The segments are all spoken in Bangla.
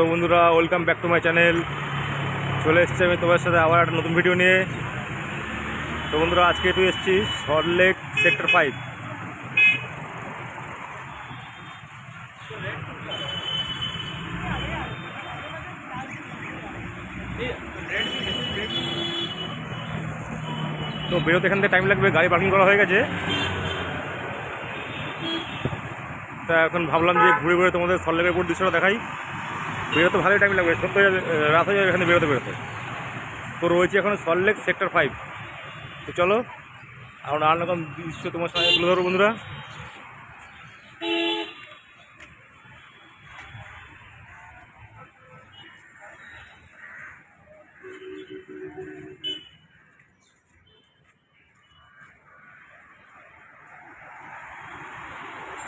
তো বন্ধুরা welcome back to my channel চলে এসেছি আমি তোমার সাথে আবার একটা নতুন ভিডিও নিয়ে। তো বন্ধুরা, আজকে তুই এসেছি সল্টলেক সেক্টর ফাইভ তো বেরোতে এখান থেকে টাইম লাগবে, গাড়ি পার্কিং করা হয়ে গেছে। তা এখন ভাবলাম যে ঘুরে ঘুরে তোমাদের সল্টলেকের উপর দৃশ্যটা দেখাই। বেরোতে ভালোই টাইম লাগবে। সত্য রাত হয়ে যাবে এখানে বেরোতে বেরোতে তো। রয়েছে এখন সল্টলেক সেক্টর ফাইভ তো চলো, আমরা নানান রকম দৃশ্য তোমার সঙ্গে তুলে ধরো বন্ধুরা।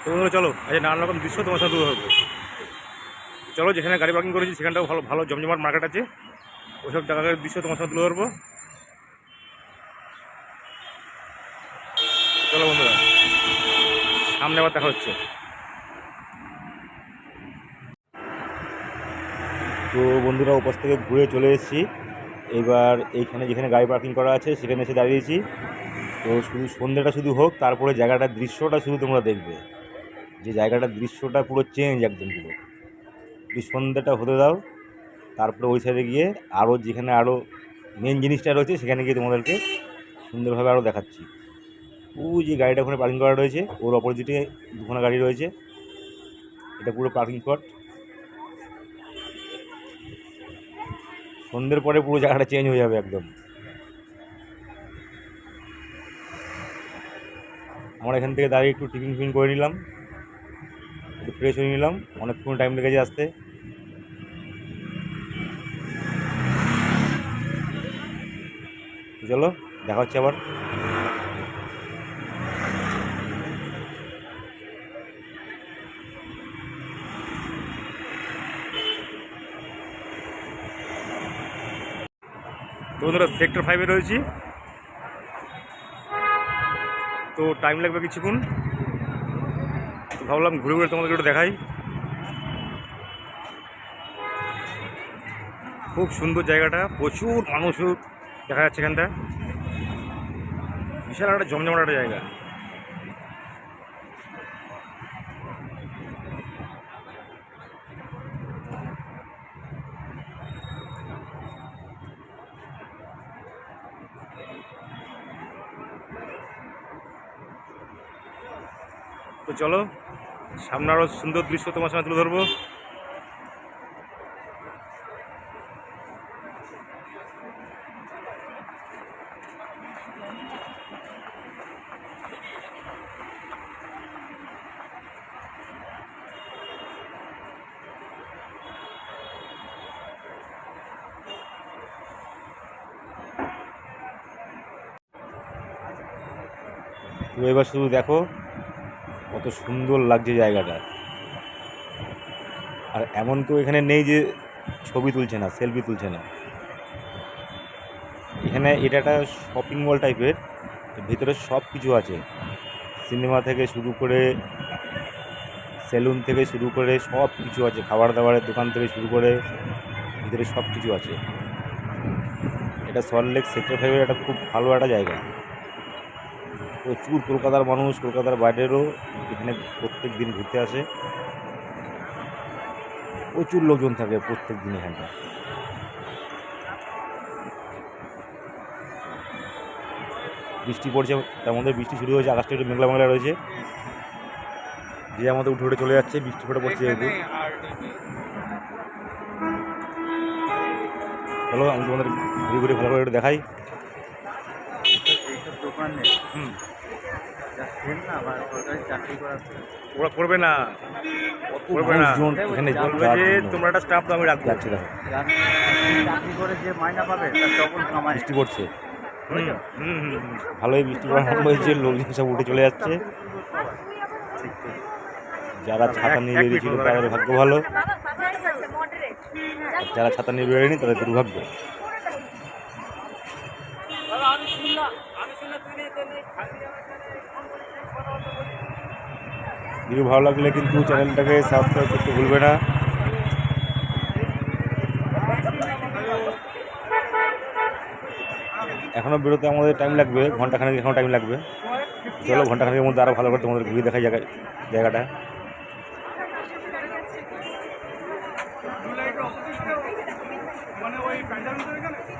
তো চলো, আজ নানান রকম দৃশ্য তোমার সাথে তুলে ধরবো। চলো, যেখানে গাড়ি পার্কিং করেছি, সেখানটাও ভালো ভালো জমজমাট মার্কেট আছে। ওইসব জায়গার দৃশ্য তোমার সাথে তুলে ধরবো। চলো বন্ধুরা, সামনে আবার দেখা হচ্ছে। তো বন্ধুরা উপাস থেকে ঘুরে চলে এসেছি। এবার এইখানে যেখানে গাড়ি পার্কিং করা আছে, সেখানে এসে দাঁড়িয়েছি। তো শুধু সন্ধ্যেটা শুধু হোক, তারপরে জায়গাটার দৃশ্যটা শুধু তোমরা দেখবে। যে জায়গাটার দৃশ্যটা পুরো চেঞ্জ একদম পুরো। এই সন্ধ্যাটা হতে দাও। তারপরে ওই সাইডে গিয়ে আরও যেখানে আরও মেন জিনিসটা রয়েছে, সেখানে গিয়ে তোমাদেরকে সুন্দরভাবে আরও দেখাচ্ছি। ওই যে গাড়িটা ওখানে পার্কিং করা রয়েছে, ওর অপোজিটে দুখানা গাড়ি রয়েছে। এটা পুরো পার্কিং স্পট সন্ধ্যের পরে পুরো জায়গাটা চেঞ্জ হয়ে যাবে একদম। আমরা এখান থেকে দাঁড়িয়ে একটু টিফিন ফিফিন করে নিলাম। ফ্রেশ হয়ে নিলাম। অনেকক্ষণ টাইম লেগেছে আসতে। চলো, দেখা হচ্ছে আবার। তো বন্ধুরা সেক্টর ফাইভে রয়েছি। তো টাইম লাগবে কিছুক্ষণ। ভাবলাম ঘুরে ঘুরে তোমাদেরকে একটু দেখাই। খুব সুন্দর জায়গাটা, প্রচুর মানুষও দেখা যাচ্ছে এখানটা বিশাল একটা জমজমাট একটা জায়গা। তো চলো সামনে আরও সুন্দর দৃশ্য তোমার সামনে তুলে ধরবো। তুমি এবার শুধু দেখো কত সুন্দর লাগছে জায়গাটা। আর এমন কেউ এখানে নেই যে ছবি তুলছে না সেলফি তুলছে না। এখানে এটা একটা শপিং মল টাইপের ভিতরে সব কিছু আছে। সিনেমা থেকে শুরু করে সেলুন থেকে শুরু করে সব কিছু আছে, খাবার দাবারের দোকান থেকে শুরু করে ভিতরে সব কিছু আছে। এটা সল্টলেক সেক্টর ফাইভের একটা খুব ভালো একটা জায়গা। প্রচুর কলকাতার মানুষ, কলকাতার বাইরেরও এখানে প্রত্যেক দিন ঘুরতে আসে। প্রচুর লোকজন থাকে প্রত্যেক দিন এখানটা বৃষ্টি পড়ছে, তার মধ্যে বৃষ্টি শুরু হয়েছে, আকাশটা একটু মেঘলা মেঘলা রয়েছে। যে আমাদের উঠে উঠে চলে যাচ্ছে, বৃষ্টি ফোটা পড়ছে যেহেতু। চলো, আমি তোমাদের ঘুরে ঘুরে ভালো করে একটু দেখাই। ওরা করবে না করবে যে তোমরা একটা স্টাফ আমি রাখব যাচ্ছে চাকরি করে যে মাইনা পাবে তার ডবল কামাই বৃষ্টি পড়ছে হুম বুঝেছ? হুম হুম হুম। ভালোই বৃষ্টি পড়া হয়েছে লোকজন সব উঠে চলে যাচ্ছে যারা ছাতা নিয়ে বেরিয়েছিল তাদের ভাগ্য ভালো যারা ছাতা নিয়ে বেরোয়নি তাদের দুর্ভাগ্য ভিডিও ভালো লাগলে কিন্তু চ্যানেলটাকে সাবস্ক্রাইব করতে ভুলবে না। এখনও বেরোতে আমাদের টাইম লাগবে, ঘন্টাখানেক এখনও টাইম লাগবে। চলো ঘন্টাখানেকের মধ্যে আরও ভালো করে তোমাদের ঘুরিয়ে দেখা জায়গায় জায়গাটা।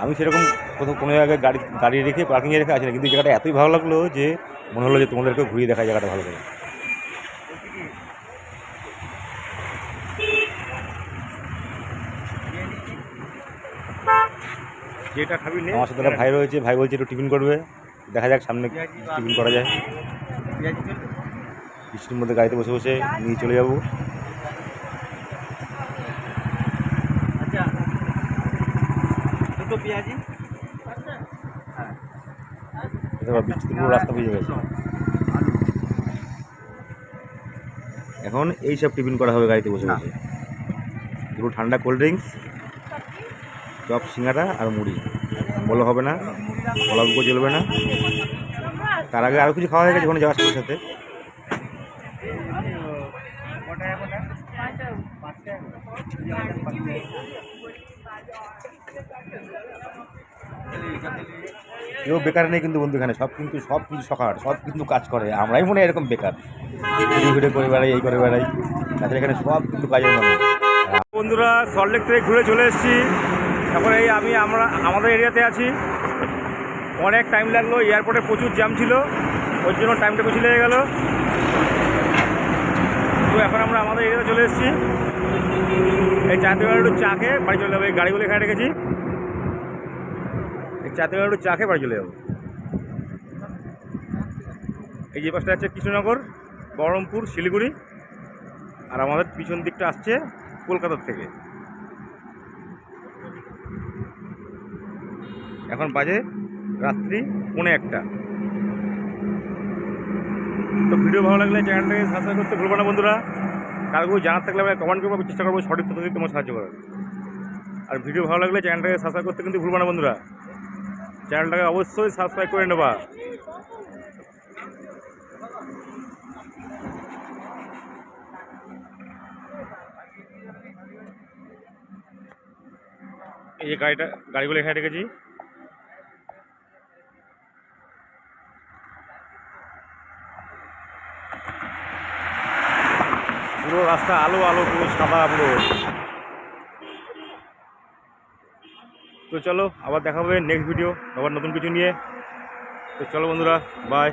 আমি সেরকম কোথাও কোনো জায়গায় গাড়ি গাড়ি রেখে পার্কিংয়ে রেখে আছি না। কিন্তু জায়গাটা এতই ভালো লাগল যে মনে হলো যে তোমাদেরকে ঘুরিয়ে দেখা জায়গাটা ভালো করে। যেটা খাবি আমার সাথে ভাই রয়েছে ভাই বলছে একটু টিফিন করবে। দেখা যাক সামনে টিফিন করা যায়। বৃষ্টির মধ্যে গাড়িতে বসে বসে নিয়ে চলে যাব আচ্ছা দুটো আবার পুরো রাস্তা গেছে। এখন এই সব টিফিন করা হবে গাড়িতে বসে বসে। দুটো ঠান্ডা কোল্ড ড্রিঙ্কস, চপ সিঙ্গারা আর মুড়ি। বলো হবে না বলা বুকো চলবে না। তার আগে আরও কিছু খাওয়া হয়ে গেছে ওখানে যাওয়ার সাথে সাথে। কেউ বেকার নেই কিন্তু বন্ধু এখানে। সব কিন্তু সব কিছু সকার সব কিন্তু কাজ করে। আমরাই মনে হয় এরকম বেকার। ঘুরে করে বেড়াই, এই করে বেড়াই। তাদের এখানে সব কিন্তু কাজের বন্ধুরা সল্টলেক থেকে ঘুরে চলে এসেছি। এখন এই আমি আমরা আমাদের এরিয়াতে আছি। অনেক টাইম লাগল এয়ারপোর্টে প্রচুর জ্যাম ছিল। ওর জন্য টাইমটা বেশি লেগে গেল। এখন আমরা আমাদের এরিয়াতে চলে এসেছি। এই চাতে একটু চা খেয়ে বাড়ি চলে যাব, এই গাড়িগুলো এখানে রেখেছি। এই চাতে একটু চা খেয়ে বাড়ি চলে যাব। এই যে পাশটা আছে কৃষ্ণনগর, বহরমপুর, শিলিগুড়ি। আর আমাদের পিছন দিকটা আসছে কলকাতার থেকে। এখন বাজে রাত্রি পৌনে একটা। তো ভিডিও ভালো লাগলে চ্যানেলটাকে সাবস্ক্রাইব করতে ভুলবো না বন্ধুরা। কারও জানার থাকলে আমি কমেন্ট করব চেষ্টা করব সঠিক তথ্য দিয়ে তোমার সাহায্য করার। আর ভিডিও ভালো লাগলে চ্যানেলটাকে সাবস্ক্রাইব করতে কিন্তু ভুলবো না বন্ধুরা। চ্যানেলটাকে অবশ্যই সাবস্ক্রাইব করে নেবা। এই যে গাড়িটা গাড়িগুলো এখানে রেখেছি। পুরো রাস্তা আলো আলো, পুরো সাদা পুরো তো চলো, আবার দেখা হবে নেক্সট ভিডিও আবার নতুন কিছু নিয়ে। তো চলো বন্ধুরা বাই